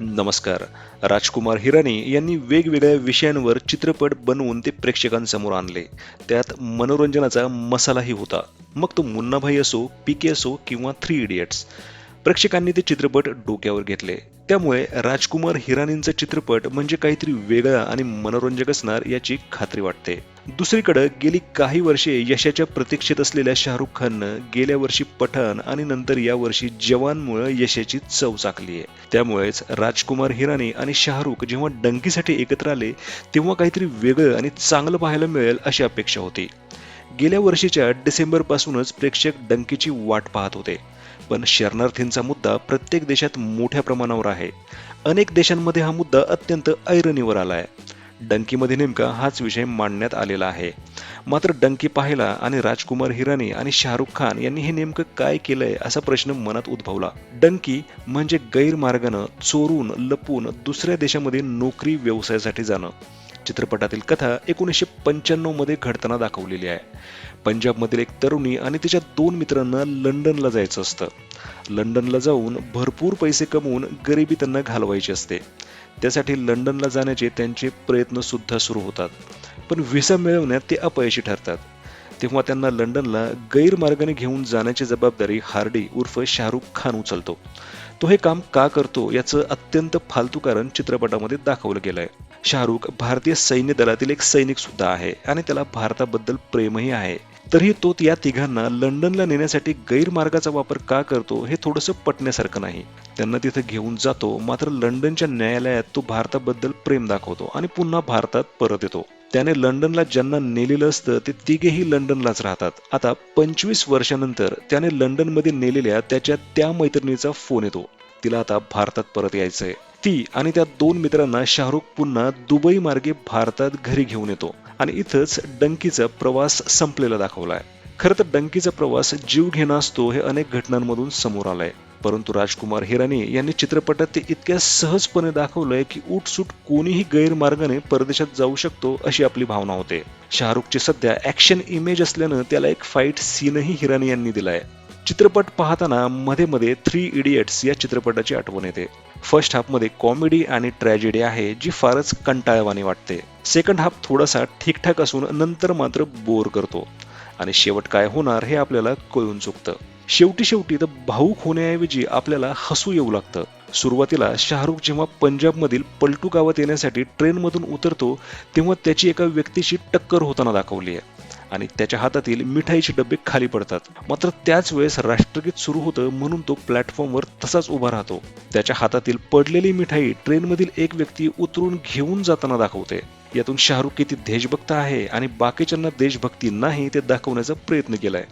नमस्कार. राजकुमार हिरानी यांनी वेगवेगळ्या विषयांवर चित्रपट बनवून ते प्रेक्षकांसमोर आणले. त्यात मनोरंजनाचा मसालाही होता. मग तो मुन्नाभाई असो पी के असो किंवा थ्री इडियट्स प्रेक्षकांनी ते चित्रपट डोक्यावर घेतले. त्यामुळे राजकुमार हिरानींचा चित्रपट म्हणजे काहीतरी वेगळा आणि मनोरंजक असणार याची खात्री वाटते. दुसरीकडे गेली काही वर्षे यशाच्या प्रतीक्षेत असलेल्या शाहरुख खाननं गेल्या वर्षी पठाण आणि नंतर या वर्षी जवानमुळे यशाची चव चाकली आहे. त्यामुळेच राजकुमार हिरानी आणि शाहरुख जेव्हा डंकीसाठी एकत्र आले तेव्हा काहीतरी वेगळं आणि चांगलं पाहायला मिळेल अशी अपेक्षा होती. गेल्या वर्षीच्या डिसेंबर पासूनच प्रेक्षक डंकीची वाट पाहत होते. पण शरणार्थींचा मुद्दा प्रत्येक देशात मोठ्या प्रमाणावर आहे. अनेक देशांमध्ये हा मुद्दा अत्यंत ऐरणीवर आला आहे डंकीमध्ये नेमका हाच विषय मांडण्यात आलेला आहे. मात्र डंकी पाहायला आणि राजकुमार हिरानी आणि शाहरुख खान यांनी हे नेमकं काय केलंय असा प्रश्न मनात उद्भवला. डंकी म्हणजे गैरमार्गानं चोरून लपून दुसऱ्या देशामध्ये नोकरी व्यवसायासाठी जाणं. चित्रपटातील कथा एकोणीसशे पंच्याण्णवमध्ये घडताना दाखवलेली आहे. पंजाबमधील एक तरुणी आणि तिच्या दोन मित्रांना लंडनला जायचं असतं. लंडनला जाऊन भरपूर पैसे कमवून गरिबी त्यांना घालवायची असते. त्यासाठी लंडनला जाण्याचे त्यांचे प्रयत्न सुद्धा सुरू होतात. पण व्हिसा मिळवण्यात ते अपयशी ठरतात. तेव्हा त्यांना लंडनला गैरमार्गाने घेऊन जाण्याची जबाबदारी हार्डी उर्फ शाहरुख खान उचलतो. तो हे काम का करतो याचं अत्यंत फालतू कारण चित्रपटामध्ये दाखवलं गेलंय. शाहरुख भारतीय सैन्य दलातील एक सैनिक सुद्धा आहे आणि त्याला भारताबद्दल प्रेमही आहे. तरीही तो या तिघांना लंडनला नेण्यासाठी गैरमार्गाचा वापर का करतो हे थोडंसं पटण्यासारखं नाही. त्यांना तिथं घेऊन जातो मात्र लंडनच्या न्यायालयात तो भारताबद्दल प्रेम दाखवतो आणि पुन्हा भारतात परत येतो. त्याने लंडनला ज्यांना नेलेलं असतं ते तिघेही लंडनलाच राहतात. आता पंचवीस वर्षानंतर त्याने लंडनमध्ये नेलेल्या त्याच्या त्या मैत्रिणीचा फोन येतो. तिला आता भारतात परत यायचंय. ती आणि त्या दोन मित्रांना शाहरुख पुन्हा दुबई मार्गे भारतात घरी घेऊन येतो. आणि इथंच डंकीचा प्रवास संपलेला दाखवलाय. खरं तर डंकीचा प्रवास जीव घेणा असतो हे अनेक घटनांमधून समोर आलंय. परंतु राजकुमार हिरानी यांनी चित्रपटात ते इतक्या सहजपणे दाखवलंय की उठसूट कोणीही गैरमार्गाने परदेशात जाऊ शकतो अशी आपली भावना होते. शाहरुखची सध्या ऍक्शन इमेज असल्यानं त्याला एक फाईट सीनही हिरानी यांनी दिलाय. चित्रपट पाहताना मध्ये मध्ये थ्री इडियट्स या चित्रपटाची आठवण येते. फर्स्ट हाफमध्ये कॉमेडी आणि ट्रॅजेडी आहे जी फारच कंटाळवाणी वाटते. सेकंड हाफ थोडासा ठीकठाक असून नंतर मात्र बोर करतो. आणि शेवट काय होणार हे आपल्याला कळून चुकतं. शेवटी शेवटी तर भाऊक होण्याऐवजी आपल्याला हसू येऊ लागतं. सुरुवातीला शाहरुख जेव्हा पंजाबमधील पलटू गावात येण्यासाठी ट्रेनमधून उतरतो तेव्हा त्याची एका व्यक्तीशी टक्कर होताना दाखवली आहे आणि त्याच्या हातातील मिठाईचे डबे खाली पडतात. मात्र त्याच वेळेस राष्ट्रगीत सुरू होतं म्हणून तो प्लॅटफॉर्मवर तसाच उभा राहतो. त्याच्या हातातील पडलेली मिठाई ट्रेनमधील एक व्यक्ती उतरून घेऊन जाताना दाखवते. यातून शाहरुख किती देशभक्त आहे आणि बाकीच्यांना देशभक्ती नाही ते दाखवण्याचा प्रयत्न केलाय.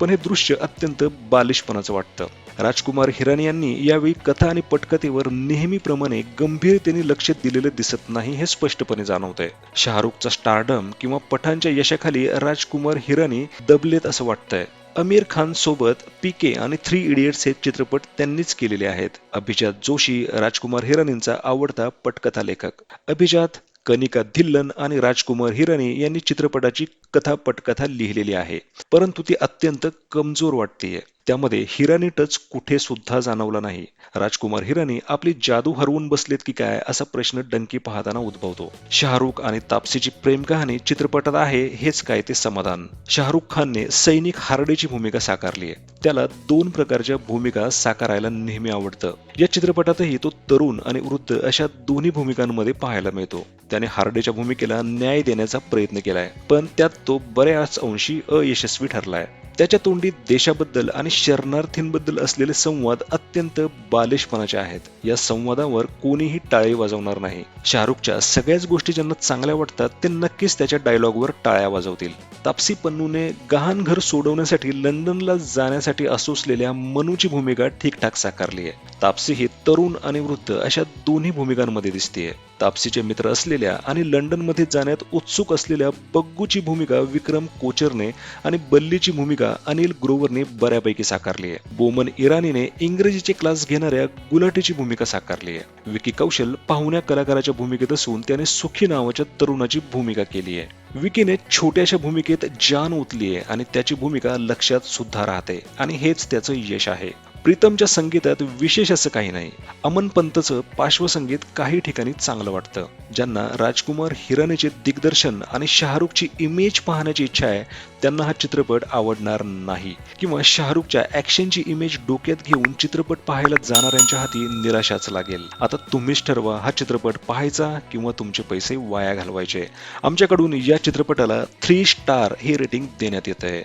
पण हे दृश्य अत्यंत बालिशपणाचं वाटतं. राजकुमार हिरानी यांनी यावेळी कथा आणि पटकथेवर नेहमीप्रमाणे गंभीरतेने लक्ष दिलेले दिसत नाही हे स्पष्टपणे जाणवतंय. शाहरुखचा स्टारडम किंवा पठाणच्या यशाखाली राजकुमार हिराणी दबलेत असं वाटतंय. आमिर खान सोबत पी के आणि थ्री इडियट्स हे चित्रपट त्यांनीच केलेले आहेत. अभिजात जोशी राजकुमार हिराणींचा आवडता पटकथा लेखक. अभिजात कनिका धिल्लन आणि राजकुमार हिरानी यांनी चित्रपटाची कथा पटकथा लिहिलेली आहे. परंतु ती अत्यंत कमजोर वाटतेय. त्यामध्ये हिरानी टच कुठे सुद्धा जाणवला नाही. राजकुमार हिरानी आपली जादू हरवून बसलेत की काय असा प्रश्न डंकी पाहताना उद्भवतो. शाहरुख आणि तापसीची प्रेम कहाणी चित्रपटात आहे हेच काय ते समाधान. शाहरुख खानने सैनिक हार्डेची भूमिका साकारली आहे त्याला दोन प्रकारच्या भूमिका साकारायला नेहमी आवडतं. या चित्रपटातही तो तरुण आणि वृद्ध अशा दोन्ही भूमिकांमध्ये पाहायला मिळतो. त्याने हार्डेच्या भूमिकेला न्याय देण्याचा प्रयत्न केलाय. पण त्यात तो बऱ्याच अंशी अयशस्वी ठरलाय. त्याच्या तोंडी देशाबद्दल आणि शरणार्थींबद्दल असलेले संवाद अत्यंत बालिशपणाचे आहेत. या संवादावर कोणीही टाळे वाजवणार नाही. शाहरुखच्या सगळ्याच गोष्टी ज्यांना चांगल्या वाटतात ते नक्कीच त्याच्या डायलॉगवर टाळ्या वाजवतील. तापसी पन्नूने गहाण घर सोडवण्यासाठी लंडनला जाण्यासाठी असोसलेल्या मनूची भूमिका ठीकठाक साकारली आहे तापसी ही तरुण आणि वृद्ध अशा दोन्ही भूमिकांमध्ये दिसतेय. तापसीचे मित्र असलेल्या आणि लंडनमध्ये जाण्यात उत्सुक असलेल्या पग्गूची भूमिका विक्रम कोचरने आणि बल्लीची भूमिका अनिल ग्रोवरने बऱ्यापैकी साकारली आहे. बोमन इराणीने इंग्रजीचे क्लास घेणाऱ्या गुलाटीची भूमिका साकारली आहे. विकी कौशल पाहुण्या कलाकाराच्या भूमिकेत असून त्याने सुखी नावाच्या तरुणाची भूमिका केली आहे. विकीने छोट्याशा भूमिकेत जान ओतली आहे आणि त्याची भूमिका लक्षात सुद्धा राहते आणि हेच त्याचं यश आहे. प्रीतमच्या संगीतात विशेष असं काही नाही. अमन पंतचं पार्श्वसंगीत काही ठिकाणी चांगलं वाटतं. ज्यांना राजकुमार हिरानेचे दिग्दर्शन आणि शाहरुखची इमेज पाहण्याची इच्छा आहे त्यांना हा चित्रपट आवडणार नाही. किंवा शाहरुखच्या ऍक्शनची इमेज डोक्यात घेऊन चित्रपट पाहायला जाणाऱ्यांच्या हाती निराशाच लागेल. आता तुम्हीच ठरवा हा चित्रपट पाहायचा किंवा तुमचे पैसे वाया घालवायचे. आमच्याकडून या चित्रपटाला थ्री स्टार हे रेटिंग देण्यात येत आहे